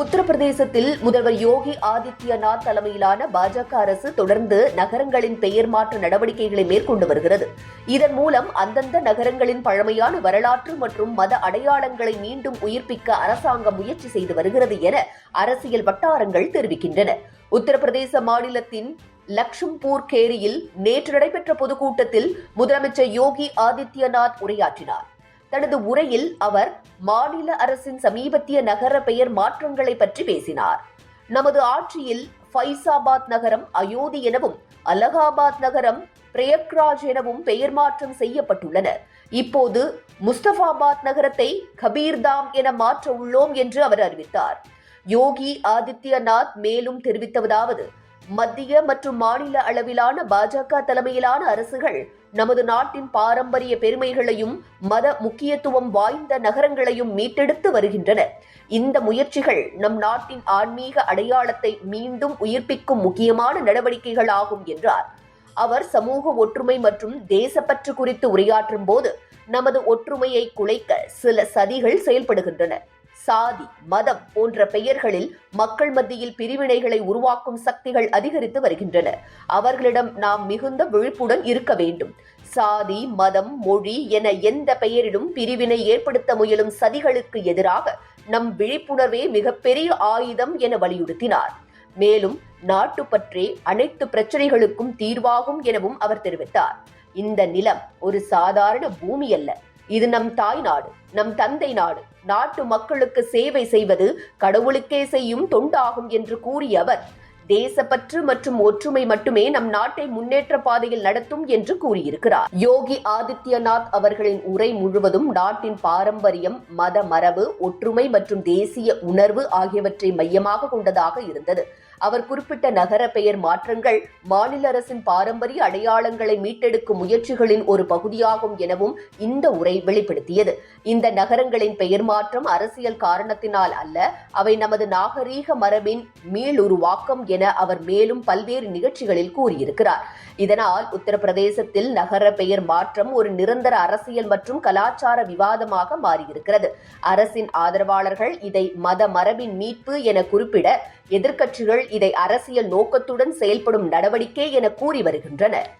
உத்தரப்பிரதேசத்தில் முதல்வர் யோகி ஆதித்யநாத் தலைமையிலான பாஜக அரசு தொடர்ந்து நகரங்களின் பெயர் மாற்ற நடவடிக்கைகளை மேற்கொண்டு வருகிறது. இதன் மூலம் அந்தந்த நகரங்களின் பழமையான வரலாற்று மற்றும் மத அடையாளங்களை மீண்டும் உயிர்ப்பிக்க அரசாங்கம் முயற்சி செய்து வருகிறது என அரசியல் வட்டாரங்கள் தெரிவிக்கின்றன. உத்தரப்பிரதேச மாநிலத்தின் லக்ஷ்ம்பூர் கேரியில் நேற்று நடைபெற்ற பொதுக்கூட்டத்தில் முதலமைச்சர் யோகி ஆதித்யநாத் உரையாற்றினார். தனது உரையில் அவர் மாநில அரசின் சமீபத்திய நகர பெயர் மாற்றங்களை பற்றி பேசினார். நமது ஆட்சியில் ஃபைசாபாத் நகரம் அயோத்தி எனவும் அலகாபாத் நகரம் பிரயக்ராஜ் எனவும் பெயர் மாற்றம் செய்யப்பட்டுள்ளன. இப்போது முஸ்தபாபாத் நகரத்தை கபீர்தாம் என மாற்ற உள்ளோம் என்று அவர் அறிவித்தார். யோகி ஆதித்யநாத் மேலும் தெரிவித்ததாவது மத்திய மற்றும் மாநில அளவிலான பாஜக தலைமையிலான அரசுகள் நமது நாட்டின் பாரம்பரிய பெருமைகளையும் மத முக்கியத்துவம் வாய்ந்த நகரங்களையும் மீட்டெடுத்து வருகின்றன. இந்த முயற்சிகள் நம் நாட்டின் ஆன்மீக அடையாளத்தை மீண்டும் உயிர்ப்பிக்கும் முக்கியமான நடவடிக்கைகளாகும் என்றார். அவர் சமூக ஒற்றுமை மற்றும் தேசப்பற்று குறித்து உரையாற்றும் போது நமது ஒற்றுமையை குலைக்க சில சதிகள் செயல்படுகின்றன. சாதி மதம் போன்ற பெயர்களில் மக்கள் மத்தியில் பிரிவினைகளை உருவாக்கும் சக்திகள் அதிகரித்து வருகின்றன. அவர்களிடம் நாம் மிகுந்த விழிப்புடன் இருக்க வேண்டும். சாதி மதம் மொழி என எந்த பெயரிலும் பிரிவினை ஏற்படுத்த முயலும் சதிகளுக்கு எதிராக நம் விழிப்புணர்வே மிகப்பெரிய ஆயுதம் என வலியுறுத்தினார். மேலும் நாட்டு பற்றே அனைத்து பிரச்சனைகளுக்கும் தீர்வாகும் எனவும் அவர் தெரிவித்தார். இந்த நிலம் ஒரு சாதாரண பூமி அல்ல. இது நம் தாய் நாடு நம் தந்தை நாடு. நாட்டு மக்களுக்கு சேவை செய்வது கடவுளுக்கே செய்யும் தொண்டாகும் என்று கூறிய அவர் தேசப்பற்று மற்றும் ஒற்றுமை மட்டுமே நம் நாட்டை முன்னேற்ற பாதையில் நடத்தும் என்று கூறியிருக்கிறார். யோகி ஆதித்யநாத் அவர்களின் உரை முழுவதும் நாட்டின் பாரம்பரியம் மத மரபு ஒற்றுமை மற்றும் தேசிய உணர்வு ஆகியவற்றை மையமாக கொண்டதாக இருந்தது. அவர் குறிப்பிட்ட நகர பெயர் மாற்றங்கள் மாநில அரசின் பாரம்பரிய அடையாளங்களை மீட்டெடுக்கும் முயற்சிகளின் ஒரு பகுதியாகும் எனவும் இந்த உரை வெளிப்படுத்தியது. இந்த நகரங்களின் பெயர் மாற்றம் அரசியல் காரணத்தினால் அல்ல அவை நமது நாகரீக மரபின் மீளுருவாக்கம் என அவர் மேலும் பல்வேறு நிகழ்ச்சிகளில் கூறியிருக்கிறார். இதனால் உத்தரப்பிரதேசத்தில் நகர பெயர் மாற்றம் ஒரு நிரந்தர அரசியல் மற்றும் கலாச்சார விவாதமாக மாறியிருக்கிறது. அரசின் ஆதரவாளர்கள் இதை மத மரபின் மீட்பு என குறிப்பிட எதிர்க்கட்சிகள் இதை அரசியல் நோக்கத்துடன் செயல்படும் நடவடிக்கை என கூறி வருகின்றனர்.